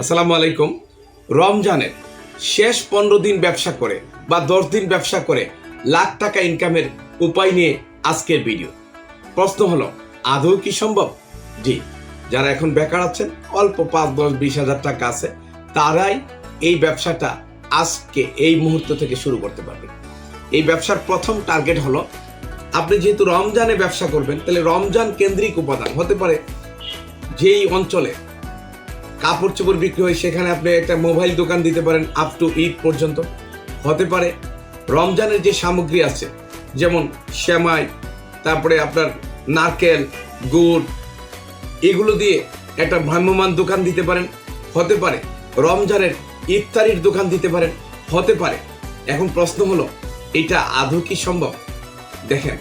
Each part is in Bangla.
আসসালামু আলাইকুম। রমজানের শেষ পনেরো দিন ব্যবসা করে বা দশ দিন ব্যবসা করে লাখ টাকা ইনকামের উপায় নিয়ে আজকের ভিডিও প্রশ্ন হলো, আদৌ কি সম্ভব? জি, যারা এখন বেকার আছেন, অল্প পাঁচ, দশ, বিশ হাজার টাকা আছে, তারাই এই ব্যবসাটা আজকে এই মুহূর্ত থেকে শুরু করতে পারবেন এই ব্যবসার প্রথম টার্গেট হলো, আপনি যেহেতু রমজানে ব্যবসা করবেন, তাহলে রমজান কেন্দ্রিক উপাদান হতে পারে যেই অঞ্চলে কাপড় চোপড় বিক্রি হয়, সেখানে আপনি একটা মোবাইল দোকান দিতে পারেন আপ টু ঈদ পর্যন্ত। হতে পারে রমজানের যে সামগ্রী আছে, যেমন শ্যামাই তারপরে আপনার নারকেল, গুড়, এগুলো দিয়ে একটা ভ্রাম্যমান দোকান দিতে পারেন। হতে পারে রমজানের ইফতারির দোকান দিতে পারেন। হতে পারে। এখন প্রশ্ন হলো, এটা আদৌ কি সম্ভব? দেখেন,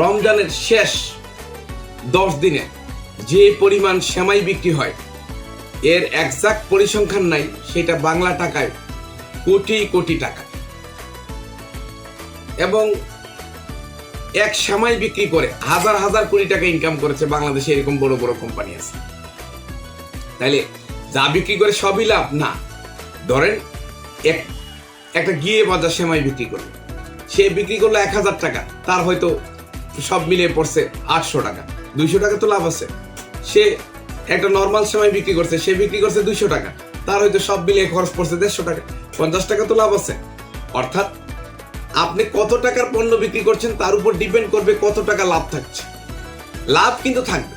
রমজানের শেষ দশ দিনে যে পরিমাণ শ্যামাই বিক্রি হয় এর একজাক্ট পরিসংখ্যান নাই, সেটা বাংলা টাকায় কোটি কোটি টাকা। এবং এক সময় বিক্রি করে হাজার হাজার কোটি টাকা ইনকাম করেছে বাংলাদেশে এরকম বড় বড় কোম্পানি আছে। তাইলে যা বিক্রি করে সবই লাভ? না। ধরেন এক, একটা গিয়ে বাজার সেমাই বিক্রি করল। সে বিক্রি করল এক হাজার টাকা, তার হয়তো সব মিলিয়ে পড়ছে আটশো টাকা। দুইশো টাকা তো লাভ আছে। সে একটা নর্মাল সময় বিক্রি করছে, সে বিক্রি করছে দুইশো টাকা। তার হয়তো সব মিলিয়ে খরচ পড়ছে দেড়শো টাকা। পঞ্চাশ টাকা তো লাভ আছে। অর্থাৎ আপনি কত টাকার পণ্য বিক্রি করছেন তার উপর ডিপেন্ড করবে কত টাকা লাভ থাকছে। লাভ কিন্তু থাকবে।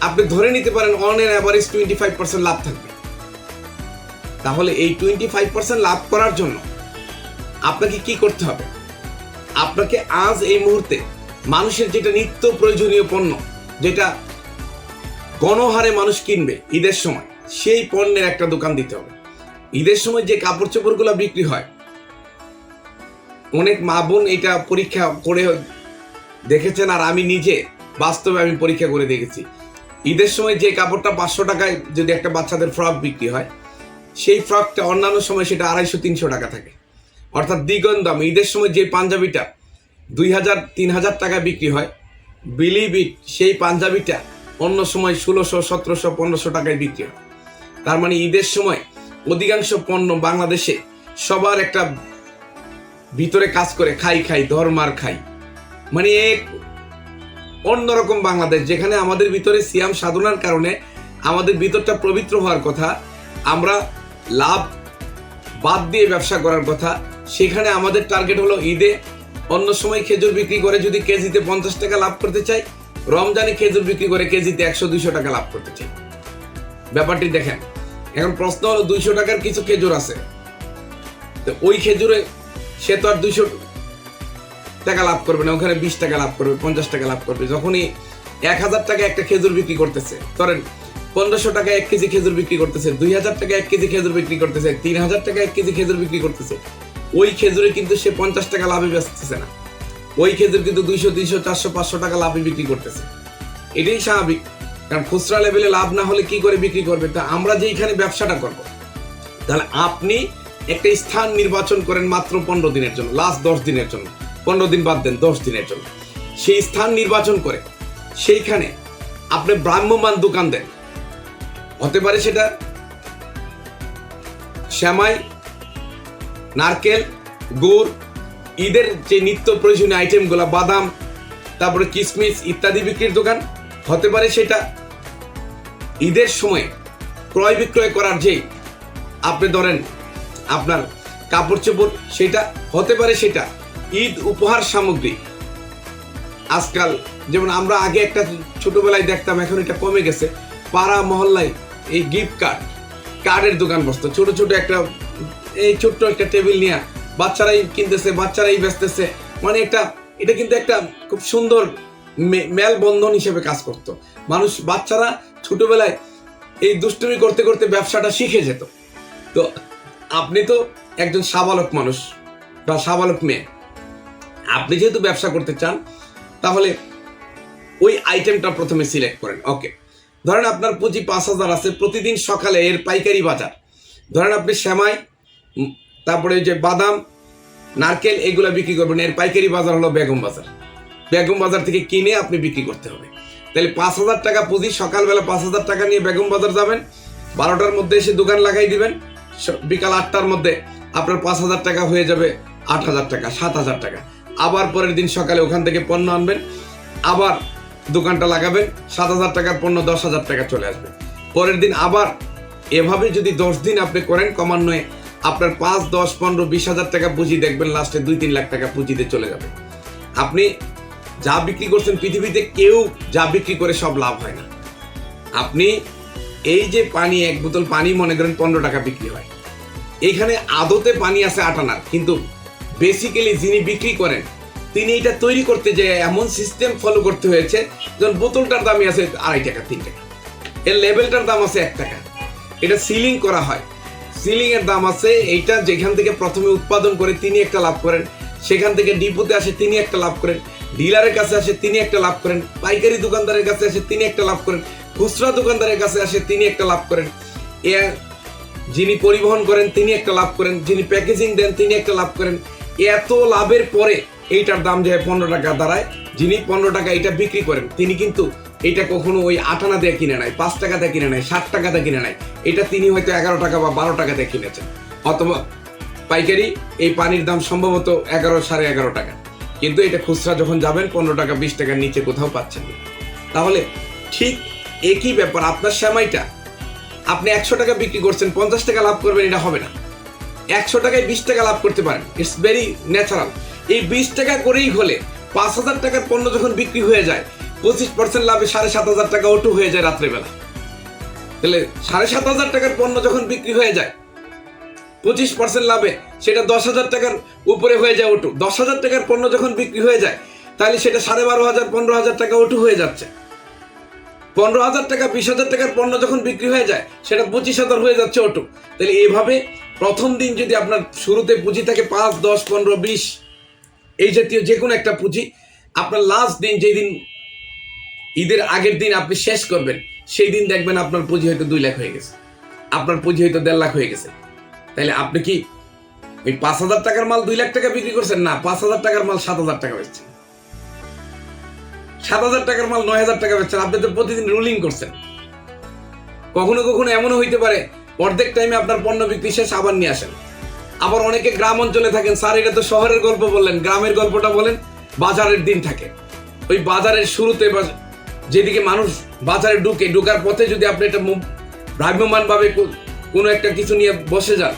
আপনি ধরে নিতে পারেন on an average twenty five percent লাভ থাকবে। তাহলে এই টোয়েন্টি ফাইভ পার্সেন্ট লাভ করার জন্য আপনাকে কি করতে হবে? আপনাকে আজ এই মুহূর্তে মানুষের যেটা নিত্য প্রয়োজনীয় পণ্য, যেটা গণহারে মানুষ কিনবে ঈদের সময়। সেই পণ্যের একটা দোকান দিতে হবে। ঈদের সময় যে কাপড় চোপড়গুলো বিক্রি হয়, অনেক মা বোন এটা পরীক্ষা করে দেখেছেন আর আমি নিজে বাস্তবে আমি পরীক্ষা করে দেখেছি। ঈদের সময় যে কাপড়টা পাঁচশো টাকায় যদি একটা বাচ্চাদের ফ্রক বিক্রি হয়, সেই ফ্রকটা অন্যান্য সময় সেটা আড়াইশো, তিনশো টাকা থাকে। অর্থাৎ দ্বিগুণ দাম। ঈদের সময় যে পাঞ্জাবিটা দুই হাজার, তিন হাজার টাকা বিক্রি হয় বিলিভ ইট সেই পাঞ্জাবিটা অন্য সময় ষোলোশো, সতেরোশো, পনেরোশো টাকায় বিক্রি হয়। তার মানে ঈদের সময় অধিকাংশ পণ্য বাংলাদেশে সবার একটা ভিতরে কাজ করে, খাই খাই ধর্মার খাই। মানে এক অন্যরকম বাংলাদেশ, যেখানে আমাদের ভিতরে সিয়াম সাধনার কারণে আমাদের ভিতরটা পবিত্র হওয়ার কথা, আমরা লাভ বাদ দিয়ে ব্যবসা করার কথা। সেখানে আমাদের টার্গেট হলো ঈদে অন্য সময় খেজুর বিক্রি করে যদি কেজিতে পঞ্চাশ টাকা লাভ করতে চাই রমজানে খেজুর বিক্রি করে কেজিতে একশো দুইশো টাকা লাভ করতে চাই। ব্যাপারটি দেখেন, এখন প্রশ্ন হলো দুইশো টাকার কিছু খেজুর আছে। তো ওই খেজুরে সে তো আর দুইশো টাকা লাভ করবে না, ওখানে বিশ টাকা লাভ করবে, পঞ্চাশ টাকা লাভ করবে। যখনই এক হাজার টাকা একটা খেজুর বিক্রি করতেছে, ধরেন পনেরোশো টাকা এক কেজি খেজুর বিক্রি করতেছে, দুই হাজার টাকা এক কেজি খেজুর বিক্রি করতেছে, তিন হাজার টাকা এক কেজি খেজুর বিক্রি করতেছে, ওই খেজুরে কিন্তু সে পঞ্চাশ টাকা লাভে বেচতেছে না। ওই খেজুর কিন্তু দুইশো, তিনশো, চারশো, পাঁচশো টাকা লাভে বিক্রি করতেছে। এটাই স্বাভাবিক। কারণ খুচরা লেভেলে লাভ না হলে কি করে বিক্রি করবে? তা আমরা যে এখানে ব্যবসাটা করব। তাহলে আপনি একটা স্থান নির্বাচন করেন মাত্র পনেরো দিনের জন্য লাস্ট দশ দিনের জন্য। পনেরো দিন বাদ দেন, দশ দিনের জন্য। সেই স্থান নির্বাচন করে, সেইখানে আপনি ব্রাহ্মমান দোকান দেন। হতে পারে সেটা শ্যামাই, নারকেল, গুড় ঈদের যে নিত্য প্রয়োজনীয় আইটেমগুলো বাদাম, তারপরে কিশমিশ ইত্যাদি বিক্রির দোকান, হতে পারে সেটা ঈদের সময় ক্রয় বিক্রয় করার যেই, আপনি ধরেন আপনার কাপড় চোপড়, সেটা হতে পারে সেটা ঈদ উপহার সামগ্রী। আজকাল যেমন আমরা আগে একটা ছোটবেলায় দেখতাম, এখন এটা কমে গেছে। পাড়া মহল্লায় এই গিফট কার্ড কার্ডের দোকান বসতো ছোট ছোট একটা, এই ছোট্ট একটা টেবিল নিয়ে বাচ্চারাই কিনতেছে, বাচ্চারাই বেচতেছে। মানে একটা, এটা কিন্তু একটা খুব সুন্দর মেলবন্ধন হিসেবে কাজ করতো। মানুষ, বাচ্চারা ছোটবেলায় এই দুষ্টুমি করতে করতে ব্যবসাটা শিখে যেত। তো আপনি তো একজন সাবালক মানুষ বা সাবালক মেয়ে। আপনি যেহেতু ব্যবসা করতে চান, তাহলে ওই আইটেমটা প্রথমে সিলেক্ট করেন। ওকে ধরেন আপনার পুঁজি পাঁচ হাজার আছে, প্রতিদিন সকালে এর পাইকারি বাজার। ধরেন আপনি শ্যামাই তারপরে যে বাদাম, নারকেল, এগুলো বিক্রি করবেন। এর পাইকারি বাজার হলো বেগম বাজার। বেগম বাজার থেকে কিনে আপনি বিক্রি করতে হবে। তাহলে পাঁচ হাজার টাকা পুঁজি, সকালবেলা পাঁচ হাজার টাকা নিয়ে বেগম বাজার যাবেন। বারোটার মধ্যে এসে দোকান লাগাই দিবেন। বিকাল আটটার মধ্যে আপনার পাঁচ হাজার টাকা হয়ে যাবে আট হাজার টাকা, সাত হাজার টাকা। আবার পরের দিন সকালে ওখান থেকে পণ্য আনবেন। আবার দোকানটা লাগাবেন। সাত হাজার টাকার পণ্য দশ হাজার টাকা চলে আসবে। পরের দিন আবার এভাবে যদি দশ দিন আপনি করেন, ক্রমান্বয়ে আপনার পাঁচ, দশ, পনেরো, বিশ হাজার টাকা পুঁজি দেখবেন, লাস্টে দুই, তিন লাখ টাকা পুঁজিতে চলে যাবে। আপনি যা বিক্রি করছেন পৃথিবীতে কেউ যা বিক্রি করে সব লাভ হয় না। আপনি এই যে পানি, এক বোতল পানি মনে করেন পনেরো টাকা বিক্রি হয়। এইখানে আদতে পানি আছে আটানার কিন্তু বেসিক্যালি যিনি বিক্রি করেন, তিনি এটা তৈরি করতে যে এমন সিস্টেম ফলো করতে হয়েছে, যেমন বোতলটার দামই আছে আড়াই টাকা, তিন টাকা। এর লেভেলটার দাম আছে এক টাকা। এটা সিলিং করা হয়। সিলিং এর দাম আছে, এইটা যেখান থেকে প্রথমে উৎপাদন করে তিনি একটা লাভ করেন। সেখান থেকে ডিপোতে আসে, তিনি একটা লাভ করেন। ডিলারের কাছে আসে, তিনি একটা লাভ করেন। পাইকারি দোকানদারের কাছে আসে, তিনি একটা লাভ করেন। খুচরা দোকানদারের কাছে আসে, তিনি একটা লাভ করেন। এ যিনি পরিবহন করেন, তিনি একটা লাভ করেন। যিনি প্যাকেজিং দেন, তিনি একটা লাভ করেন। এত লাভের পরে এইটার দাম যায় পনেরো টাকা দাঁড়ায়, যিনি পনেরো টাকা এটা বিক্রি করেন, তিনি কিন্তু এটা কখনো ওই আটানা দিয়ে কিনে নেয় পাঁচ টাকা দিয়ে কিনে নেয় ষাট টাকা দিয়ে কিনে নেয় এটা তিনি হয়তো এগারো টাকা বা বারো টাকা দিয়ে কিনেছেন। অথবা পাইকারি এই পানির দাম সম্ভবত এগারো সাড়ে এগারো টাকা। কিন্তু এটা খুচরা যখন যাবেন, পনেরো টাকা, বিশ টাকার নিচে কোথাও পাচ্ছেন না। তাহলে ঠিক একই ব্যাপার, আপনার সেমাইটা, আপনি একশো টাকা বিক্রি করছেন, পঞ্চাশ টাকা লাভ করবেন, এটা হবে না। একশো টাকায় বিশ টাকা লাভ করতে পারেন ইটস ভেরি ন্যাচারাল এই বিশ টাকা করেই হলে পাঁচ হাজার টাকার পণ্য যখন বিক্রি হয়ে যায় পঁচিশ পার্সেন্ট লাভে সাড়ে সাত হাজার টাকা ওটু হয়ে যায় রাত্রেবেলা। তাহলে সাড়ে সাত হাজার টাকার পণ্য যখন বিক্রি হয়ে যায়, পঁচিশ পার্সেন্ট লাভে সেটা দশ হাজার টাকার উপরে হয়ে যায় ওটু দশ হাজার টাকার পণ্য যখন বিক্রি হয়ে যায়, তাহলে সেটা সাড়ে বারো হাজার, পনেরো হাজার টাকা ওটু হয়ে যাচ্ছে। পনেরো হাজার টাকা, বিশ হাজার টাকার পণ্য যখন বিক্রি হয়ে যায়, সেটা পঁচিশ হাজার হয়ে যাচ্ছে ওটু তাহলে এভাবে প্রথম দিন যদি আপনার শুরুতে পুঁজি থাকে পাঁচ, দশ, পনেরো, বিশ, এই জাতীয় যে কোনো একটা পুঁজি, আপনার লাস্ট দিন যেই দিন ঈদের আগের দিন আপনি শেষ করবেন, সেই দিন দেখবেন আপনার পুঁজি হয়তো দুই লাখ হয়ে গেছে। আপনার পুঁজি হয়তো দেড় লাখ হয়ে গেছে। তাহলে আপনি কি ওই পাঁচ হাজার টাকার মাল দুই লাখ টাকা বিক্রি করছেন? না, পাঁচ হাজার টাকার মাল সাত হাজার টাকা বেচছেন। সাত হাজার টাকার মাল নয় হাজার টাকা বেচছেন। আপনি তো প্রতিদিন রুলিং করছেন। কখনো কখনো এমনও হইতে পারে, অর্ধেক টাইমে আপনার পণ্য বিক্রি শেষ, আবার নিয়ে আসেন। আবার অনেকে গ্রাম অঞ্চলে থাকেন। স্যার, এটা তো শহরের গল্প বললেন। গ্রামের গল্পটা বলেন, বাজারের দিন থাকে। ওই বাজারের শুরুতে যেদিকে মানুষ বাজারে ঢুকে, ঢুকার পথে যদি আপনি একটা ভ্রাম্যমানভাবে কোনো একটা কিছু নিয়ে বসে যান,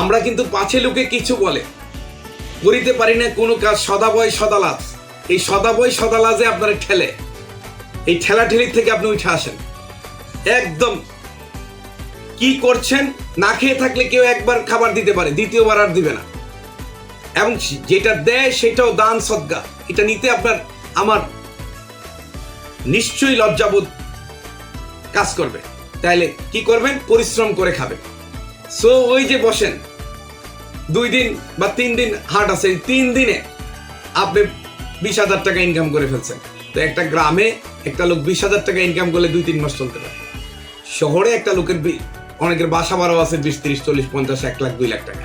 আমরা কিন্তু পাছে লোকে কিছু বলে। করিতে পারি না কোনো কাজ, সদাবয় সদালাজ। এই সদাবয় সদালাজে আপনার ঠেলে। এই ঠেলাঠেলির থেকে আপনি উঠে আসেন। একদম কি করছেন, না খেয়ে থাকলে কেউ একবার খাবার দিতে পারে, দ্বিতীয়বার আর দিবে না। এবং যেটা দেয় সেটাও দান সদ্গা। এটা নিতে আপনার, আমার নিশ্চয়ই লজ্জাবোধ কাজ করবে। তাইলে কি করবেন? পরিশ্রম করে খাবেন। সো ওই যে বসেন, দুই দিন বা তিন দিন হাট আছে তিন দিনে আপনি বিশ হাজার টাকা ইনকাম করে ফেলছেন। তো একটা গ্রামে একটা লোক বিশ হাজার টাকা ইনকাম করলে দুই তিন মাস চলতে পারে। শহরে একটা লোকের অনেকের বাসা ভাড়াও আছে বিশ, তিরিশ, চল্লিশ, পঞ্চাশ, এক লাখ, দুই লাখ টাকা।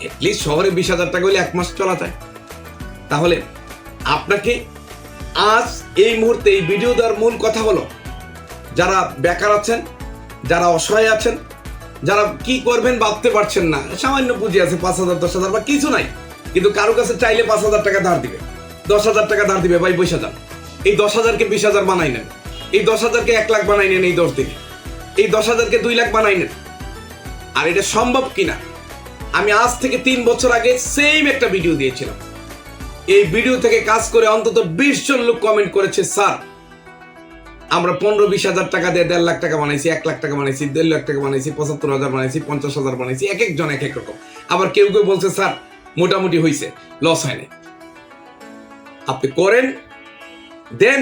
এটলিস্ট শহরে বিশ হাজার টাকা হলে এক মাস চলা যায়। তাহলে আপনাকে আজ এই মুহূর্তে এই ভিডিও দেওয়ার মূল কথা হলো, যারা বেকার আছেন, যারা অসহায় আছেন, যারা কি করবেন ভাবতে পারছেন না, সামান্য পুঁজি আছে পাঁচ হাজার, দশ হাজার বা কিছু নাই, কিন্তু কারও কাছে চাইলে পাঁচ হাজার টাকা ধার দিবে। দশ হাজার টাকা ধার দিবে ভাই পয়সা হাজার। এই দশ হাজারকে বিশ হাজার বানাই নেন। এই দশ হাজারকে এক লাখ বানাই নেন এই দশ দিনে। এই দশ হাজারকে দুই লাখ বানাই নেন। আর এটা সম্ভব কিনা? আমি আজ থেকে তিন বছর আগে সেম একটা ভিডিও দিয়েছিলাম। এই ভিডিও থেকে কাজ করে অন্তত বিশ জন লোক কমেন্ট করেছে, স্যার, আমরা পনেরো বিশ হাজার টাকা দিয়ে দেড় লাখ টাকা বানাইছি, এক লাখ টাকা বানাইছি, দেড় লাখ টাকা বানাইছি, পঁচাত্তর হাজার বানাইছি, পঞ্চাশ হাজার বানাইছি এক একজন এক এক রকম। আবার কেউ কেউ বলছে, স্যার, মোটামুটি হয়েছে লস হয়নি। আপনি করেন, দেন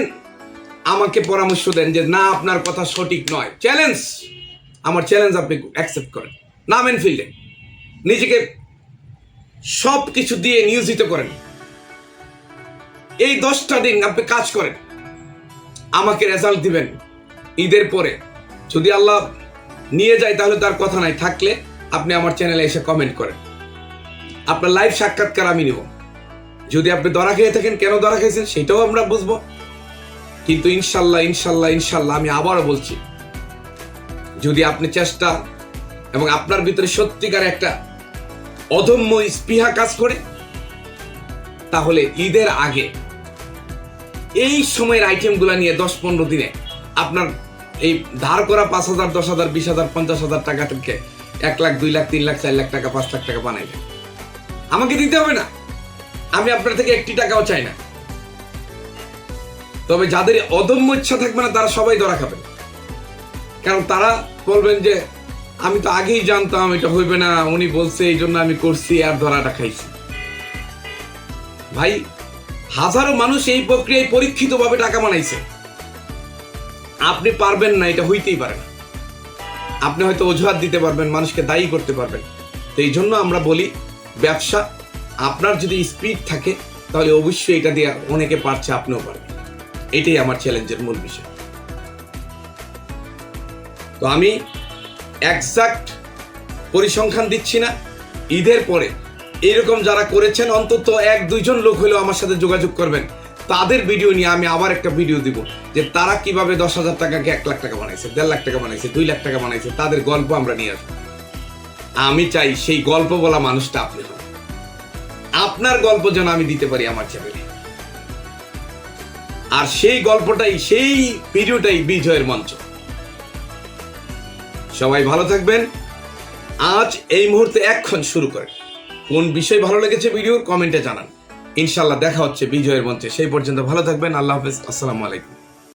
আমাকে পরামর্শ দেন যে, না, আপনার কথা সঠিক নয়। চ্যালেঞ্জ আমার চ্যালেঞ্জ আপনি অ্যাকসেপ্ট করেন। নামেন ফিল্ডে নিজেকে সব কিছু দিয়ে নিয়োজিত করেন। এই দশটা দিন আপনি কাজ করেন। আমাকে রেজাল্ট দিবেন ঈদের পরে। যদি আল্লাহ নিয়ে যায় তাহলে তার কথা নাই, থাকলে আপনি আমার চ্যানেলে এসে কমেন্ট করেন। আপনার লাইভ সাক্ষাৎকার আমি নিব। যদি আপনি দরা খেয়ে থাকেন, কেন দরা খেয়েছেন সেটাও আমরা বুঝব। কিন্তু ইনশাল্লাহ ইনশাল্লাহ ইনশাল্লাহ আমি আবারও বলছি, যদি আপনি চেষ্টা এবং আপনার ভিতরে সত্যিকার একটা অদম্য স্পৃহা কাজ করে, তাহলে ঈদের আগে এই সময়ের আইটেমগুলো নিয়ে দশ পনেরো দিনে আপনার এই ধার করা পাঁচ হাজার, দশ হাজার, বিশ হাজার, পঞ্চাশ হাজার টাকা থেকে এক লাখ, দুই লাখ, তিন লাখ, চার লাখ টাকা, পাঁচ লাখ টাকা বানাইবেন আমাকে দিতে হবে না। আমি আপনার থেকে একটি টাকাও চাই না। তবে যাদের অদম্য ইচ্ছা থাকবে না, তারা সবাই ধরা খাবে। কারণ তারা বলবেন যে, আমি তো আগেই জানতাম, এটা হইবে না। উনি বলছে এই জন্য আমি করছি, আর ধরাটা খাইছি। ভাই হাজারো মানুষ এই প্রক্রিয়ায় পরীক্ষিতভাবে টাকা বানাইছে। আপনি পারবেন না, এটা হইতেই পারে না। আপনি হয়তো অজুহাত দিতে পারবেন, মানুষকে দায়ী করতে পারবেন। তো এই জন্য আমরা বলি, ব্যবসা, আপনার যদি স্পিড থাকে, তাহলে অবশ্যই এটা দিয়ে অনেকে পারছে, আপনিও পারবেন। এটাই আমার চ্যালেঞ্জের মূল বিষয়। তো আমি একজাক্ট পরিসংখ্যান দিচ্ছি না, ঈদের পরে এরকম যারা করেছেন, অন্তত এক, দুইজন লোক হলেও আমার সাথে যোগাযোগ করবেন। তাদের ভিডিও নিয়ে আমি আবার একটা ভিডিও দিব, যে তারা কীভাবে দশ হাজার টাকাকে এক লাখ টাকা বানাইছে, দেড় লাখ টাকা বানাইছে, দুই লাখ টাকা বানাইছে, তাদের গল্প আমরা নিয়ে আসব। আমি চাই সেই গল্প বলা মানুষটা আপনি হন। আপনার গল্প যেন আমি দিতে পারি আমার চ্যানেলে। আর সেই গল্পটাই, সেই ভিডিওটাই বিজয়ের মঞ্চ। সবাই ভালো থাকবেন। আজ এই মুহূর্তে এক্ষণ শুরু করেন। কোন বিষয় ভালো লেগেছে ভিডিওর কমেন্টে জানান। ইনশাল্লাহ দেখা হচ্ছে বিজয়ের মঞ্চে। সেই পর্যন্ত ভালো থাকবেন। আল্লাহ হাফেজ। আসসালামু আলাইকুম।